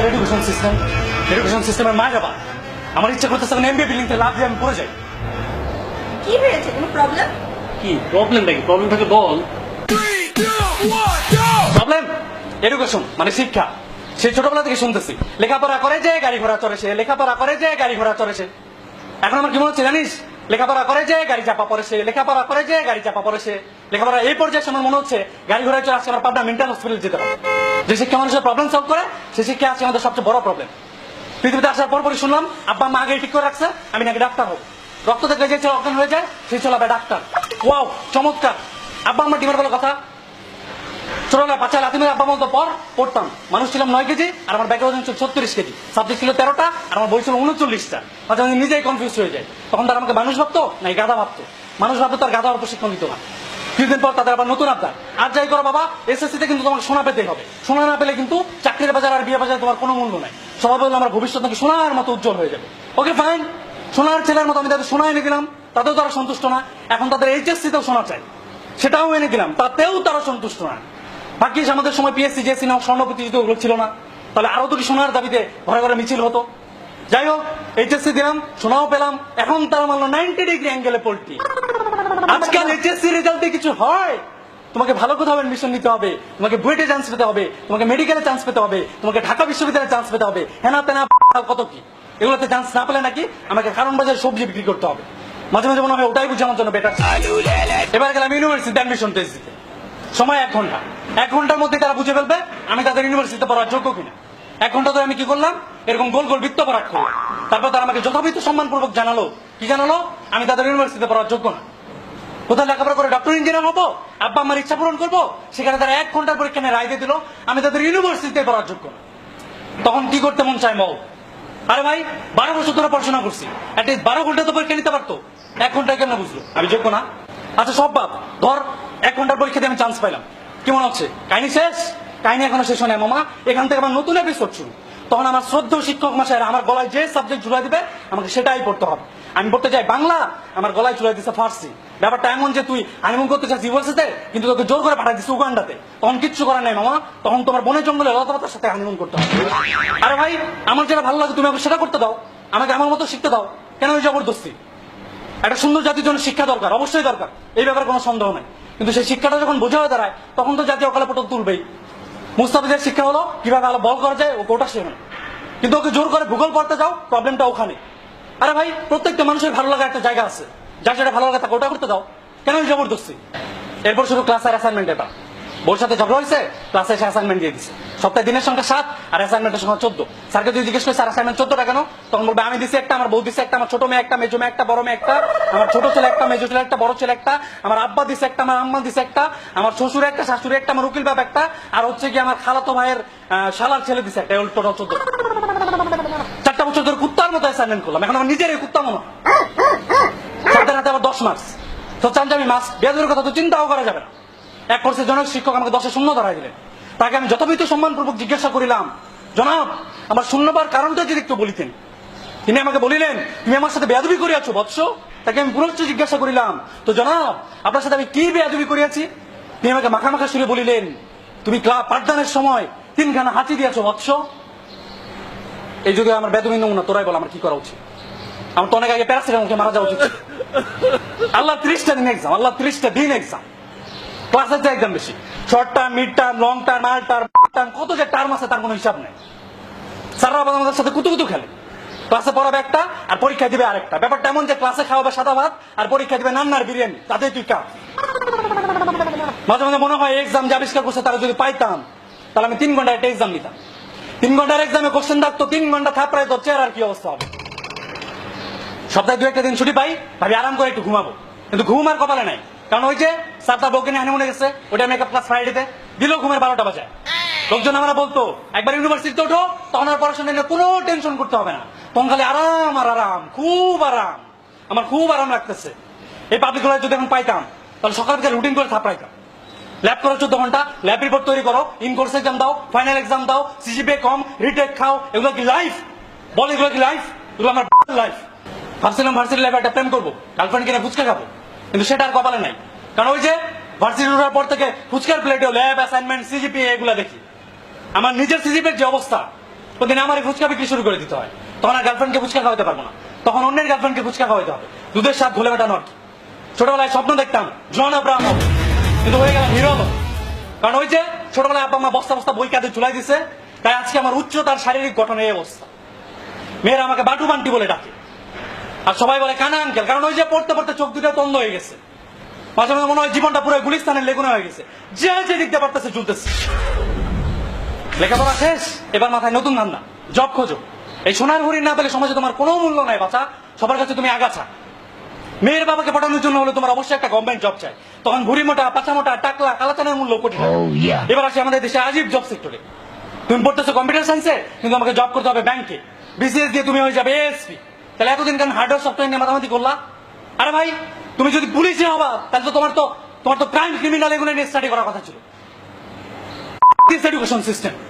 তোর education system education সিস্টেমের মা যাবা আমার ইচ্ছা করতেছে এখন এমবিএ বিল্ডিং লাভ দিয়ে আমি পড়ে যাই। কি হয়েছে? কোনো প্রবলেম কি? প্রবলেম নাকি? প্রবলেম থাকে বল। প্রবলেম এডুকেশন মানে শিক্ষা। সে ছোটবেলা থেকে শুনতেছি। লেখাপড়া করে যে গাড়ি ঘোড়া চড়ে সে লেখাপড়া করে যে গাড়ি ঘোড়া চড়ে সে। এখন আমার কি মনে হচ্ছে জানিস? লেখাপড়া করে যে গাড়ি চাপা পড়ে সে লেখাপড়া করে যে গাড়ি চাপা পড়ে সে। লেখাপড়া এই পর্যায়ে আমার মনে হচ্ছে গাড়ি ঘোড়ায় চড়ে আজকে আমার পাবনা মেন্টাল হসপিটাল যেতে হবে। যে শিক্ষা মানুষের প্রবলেম সলভ করে, সে শিক্ষা আছে আমাদের সবচেয়ে বড় প্রবলেম পৃথিবীতে আসার পর পরই শুনলাম, আব্বা মা আগে ঠিক করে রাখছে, আমি নাকি ডাক্তার হব। রক্ত দেখলে যে অজ্ঞান হয়ে যায় সেই ছেলে ডাক্তার। ওয়াও, চমৎকার। আব্বা আমার ডিমের বলে কথা। বাচ্চা লাথি মেরে আব্বা বলতো, পর, পড়তাম। মানুষ ছিলাম নয় কেজি, আর আমার ব্যাগের ওজন ছিল ছত্রিশ কেজি। সাবজেক্ট ছিল তেরোটা, আর আমার বই ছিল উনচল্লিশটা। মাঝে নিজেই কনফিউজ হয়ে যায়। তখন তারা আমাকে মানুষ ভাবতো নাই গাধা ভাবতো? মানুষ ভাবতো তার গাধা প্রশিক্ষণ দিত না। কিছুদিন পর তাদের আবার নতুন আবদার। আর যাই করো বাবা এসএসসিতে কিন্তু তোমাকে সোনা পেতে হবে। সোনা না পেলে কিন্তু চাকরির বাজার আর বিয়ে বাজারে তোমার কোনো মূল্য নাই। সবাই বলল, আমার ভবিষ্যৎ নাকি সোনার মতো উজ্জ্বল হয়ে যাবে। ওকে ফাইন সোনার ছেলের মতো আমি তাদের সোনা এনে দিলাম। তাতেও তারা সন্তুষ্ট না। এখন তাদের এইচএসসিতেও সোনা চাই। সেটাও এনে দিলাম। তাতেও তারা সন্তুষ্ট না। বাকি আমাদের সময় পিএসসি জেসি নাও স্বর্ণ প্রতিযোগিতা ওগুলো ছিল না। তাহলে আরও দুটি সোনার দাবিতে ঘরে ঘরে মিছিল হতো? যাই হোক এইচএসসি দিলাম, সোনাও পেলাম। এখন তারা মানলো নাইনটি ডিগ্রি অ্যাঙ্গেলে পোল্ট্রি। আজকাল এইচএসসি রেজাল্টে কিছু হয়? তোমাকে ভালো কোথাও নিতে হবে তোমাকে বুয়েটে চান্স পেতে হবে তোমাকে মেডিকেলে চান্স পেতে হবে তোমাকে ঢাকা বিশ্ববিদ্যালয়ে চান্স পেতে হবে। হেনা তেনা কত কি? এগুলোতে চান্স না পেলে নাকি আমাকে কারণ বাজারে সবজি বিক্রি করতে হবে। মাঝে মাঝে মনে হয় ওটাই বুঝে আমার জন্য বেটার এবার গেলাম অ্যাডমিশন টেস্ট দিতে। সময় এক ঘণ্টা। এক ঘণ্টার মধ্যে তারা বুঝে ফেলবে আমি তাদের ইউনিভার্সিটিতে পড়ার যোগ্য কিনা। এক ঘণ্টা ধরে আমি কি করলাম? এরকম গোল গোল বৃত্ত পরাগ করলাম। তারপর তারা আমাকে যথাবিধ সম্মানপূর্বক জানালো। কি জানালো? আমি তাদের ইউনিভার্সিটিতে পড়ার যোগ্য না। কোথায় লেখাপড়া করে? ডক্টর ইঞ্জিনিয়ার হব? আব্বা আমার ইচ্ছা পূরণ করব? সেখানে তারা এক ঘণ্টার পরীক্ষা নিয়ে রায় দিয়ে দিল। আমি তাদের ইউনিভার্সিটিতে পড়ার যোগ্য তখন কি করতে মন চায় মৌ? আরে ভাই, বারো বছর ধরে পড়াশোনা করছি। অ্যাটলিস্ট বারো ঘণ্টা তো পরীক্ষা নিতে পারতো। এক ঘণ্টা কেন বুঝলো? আমি যোগ্য না। আচ্ছা সব বাপ ধর, এক ঘণ্টার পরীক্ষা দিয়ে আমি চান্স পাইলাম। কি মনে হচ্ছে? কাহিনী শেষ? কাহিনী এখনও শেষ হয় মামা এখান থেকে আমার নতুন এপিসোড শুরু। তখন আমার শ্রদ্ধ শিক্ষক মাসের আমার গলায় যে সাবজেক্ট জুড়ে দিবে, আমাকে সেটাই পড়তে হবে। আমি পড়তে চাই বাংলা, আমার গলায় চুলাই দিচ্ছে ফার্সি। ব্যাপারটা এমন যে তুই হানিমুন করতে চাস ইউনিভার্সিটিতে কিন্তু তোকে জোর করে পাঠাই দিচ্ছে উগান্ডাতে। তখন কিচ্ছু করার নাই মামা, তখন তোমার বনে জঙ্গলে লতাপাতার সাথে হানিমুন করতে হবে। আরে ভাই, আমার যেটা ভালো লাগে তুমি আমাকে সেটা করতে দাও। আমাকে আমার মতো শিখতে দাও। কেন ওই জবরদস্তি? একটা সুন্দর জাতির জন্য শিক্ষা দরকার, অবশ্যই দরকার। এই ব্যাপারে কোনো সন্দেহ নাই। কিন্তু সেই শিক্ষাটা যখন বোঝা হয়ে দাঁড়ায়, তখন তো জাতীয় অকালে পটল তুলবেই। মুস্তাফিজের শিক্ষা হলো, কীভাবে আলো বল করা যায় ও ওটা শেখানো কিন্তু ওকে জোর করে ভূগোল পড়তে যাও প্রবলেমটা ওখানে। আরে ভাই, প্রত্যেকটা মানুষের ভালো লাগা একটা জায়গা আছে। যার যেটা ভালো লাগে তাকে ওটা করতে দাও। কেন জবরদস্তি এরপর শুধু ক্লাসের অ্যাসাইনমেন্ট এটা। বোর সাথে ঝগড়া হয়েছে ক্লাসে এসে অ্যাসাইনমেন্ট দিয়ে দিচ্ছে সপ্তাহে দিনের সংখ্যা সাত, আর অ্যাসাইনমেন্টের সংখ্যা চোদ্দ। স্যারকে যদি জিজ্ঞেস করি, স্যার অ্যাসাইনমেন্ট চোদ্দটা কেন? তখন বলবে, আমি দিছি একটা, আমার বউ দিছে একটা, আমার ছোট মেয়ে একটা, মেজো মেয়ে একটা, বড় মেয়ে একটা, আমার ছোট ছেলে একটা, মেজো ছেলে একটা, বড় ছেলে একটা, আমার আব্বা দিছে একটা, আমার আম্মা দিছে একটা, আমার শ্বশুর একটা, শাশুড়ি একটা, আমার উকিল বাপ একটা, আর হচ্ছে কি আমার খালাতো ভাইয়ের শালার ছেলে দিছে একটা টোটাল চোদ্দ চারটা বছর ধরে কুত্তার মতো অ্যাসাইনমেন্ট করলাম। এখন আমার নিজের কুত্তা মনে। স্যারদের হাতে আবার দশ মার্কস তো চান আমি মাস বেয়াদের কথা তো চিন্তাও করা যাবে না। এক কোর্সের জনক শিক্ষক আমাকে দশে শূন্য ধরাই দিলেন। তাকে আমি যথাবিধ সম্মানপূর্বক জিজ্ঞাসা করিলাম, জনাব, আমার শূন্যবার কারণটা যদি একটু বলিতেন। তিনি আমাকে বলিলেন, তুমি আমার সাথে বেয়াদবি করিয়াছো, বৎস। তাকে আমি পুনশ্চ জিজ্ঞাসা করিলাম, তো জনাব, আপনার সাথে আমি কি বেয়াদবি করিয়াছি? তিনি আমাকে মাখা মাখা সুরে বলিলেন, তুমি ক্লাব পাঠদানের সময় তিনখানা হাঁচি দিয়েছ, বৎস। এই যুগে আমার বেদবি নমুনা, তোরাই বল আমার কি করা উচিত। আমার তো অনেক আগে প্যারাসিটামল মারা যাওয়া উচিত আল্লাহ ত্রিশটা দিন এক্সাম আল্লাহ ত্রিশটা দিন এক্সাম ক্লাসের চেয়ে একদম বেশি। Short term mid term long term মাল টার্ম কত যে টার্ম আছে তার কোনো হিসাব নেই। স্যাররা আমাদের সাথে কুতু কুতু খেলে। ক্লাসে পড়াবে একটা আর পরীক্ষা দিবে আরেকটা। ব্যাপারটা এমন যে ক্লাসে খাওয়াবে সাদা ভাত আর পরীক্ষা দিবে নান্নার বিরিয়ানি। তাতে তুই কা মাঝে মাঝে মনে হয় এক্সাম যে আবিষ্কার করছে তারা যদি পাইতাম, তাহলে আমি তিন ঘণ্টা একটা এক্সাম নিতাম। তিন ঘণ্টার এক্সামে কোশ্চেন থাকতো, তিন ঘণ্টা থাপড়ায় তোর চেয়ার আর কি অবস্থা হবে? সপ্তাহে দু একটা দিন ছুটি পাই, ভাবি আরাম করে একটু ঘুমাবো। কিন্তু ঘুম আর কপালে নাই। কারণ ওই যে তার বউকে নিয়ে হানিমুনে গেছে, ওটা মেকআপ ক্লাস ফ্রাইডেতে দিল ঘুমের বারোটা বাজায় লোকজন আমরা বলতো, একবার ইউনিভার্সিটিতে ওঠো, তখন আর পড়াশোনা নিয়ে কোনো টেনশন করতে হবে না। তখন খালি আরাম আর আরাম, খুব আরাম। আমার খুব আরাম লাগতেছে। এই পাবলিক কলেজ যদি এখন পাইতাম, তাহলে সকাল থেকে রুটিন করে থাপড়াইতাম। ল্যাব করো চোদ্দ ঘণ্টা ল্যাব রিপোর্ট তৈরি করো ইন কোর্স এক্সাম দাও ফাইনাল এক্সাম দাও সিজিপিএ কম রিটেক খাও, এগুলো কি লাইফ বল, এগুলো কি লাইফ এগুলো আমার লাইফ ভাবছিলাম ভার্সিটি লাইফে একটা প্রেম করব গার্লফ্রেন্ড কিনে ফুচকা খাব। কিন্তু সেটা আর কপালে নাই। কারণ ওই যে ভার্সিটি উঠার পর থেকে ফুচকার প্লেটেও ল্যাব অ্যাসাইনমেন্ট সিজিপি এগুলো দেখি। আমার নিজের সিজিপির যে অবস্থা প্রতিদিন আমার এই ফুচকা বিক্রি শুরু করে দিতে হয়। তখন আর গার্লফ্রেন্ডকে ফুচকা খাওয়াতে পারব না। তখন অন্যের গার্লফ্রেন্ডকে ফুচকা খাওয়াতে হবে। দুধের স্বাদ ঘুলে বেটানো আর ছোটবেলায় স্বপ্ন দেখতাম, জন আব্রাহাম কিন্তু হয়ে গেলাম হিরো কারণ ওই যে ছোটবেলায় আব্বা মা বস্তা বস্তা বই কাঁধে চুলাই দিছে, তাই আজকে আমার উচ্চতার শারীরিক গঠনের এই অবস্থা। মেয়েরা আমাকে বাটু বান্টি বলে ডাকে। আর সবাই বলে কানা আঙ্কেল কারণ ওই যে পড়তে পড়তে চোখ দুটো তন্দ হয়ে গেছে। মাঝে মাঝে মনে হয় জীবনটা পুরো গুলিস্তানের লেগুনে হয়ে গেছে। যে যে দিকতে পারতেছে ঝুলতেছে লেখাপড়া শেষ এবার মাথায় নতুন ধান্দা। জব খোঁজো। এই সোনার হরিণ না পেলে সমাজে তোমার কোনো মূল্য নাই বাচ্চা সবার কাছে তুমি আগাছা। মেয়ের বাবাকে পাঠানোর জন্য হলে তোমার অবশ্যই একটা গভর্নমেন্ট জব চাই। তখন ভুড়ি মোটা পাচা মোটা টাকলা কালাচানের মূল্য টাকা। Oh. এবার আসি আমাদের দেশে আজীব জব সেক্টরে তুমি পড়তেছো কম্পিউটার সায়েন্সে কিন্তু আমাকে জব করতে হবে ব্যাংকে বিসিএস দিয়ে তুমি হয়ে যাবে এএসপি তাহলে এতদিন কেন হার্ডওয়্যার সফটওয়্যার নিয়ে মাতামাতি করলা? আরে ভাই, তুমি যদি পুলিশে হবা, তাহলে তো তোমার তো তোমার তো ক্রাইম ক্রিমিনাল এগুলো নিয়ে স্টাডি করার কথা ছিল। Education system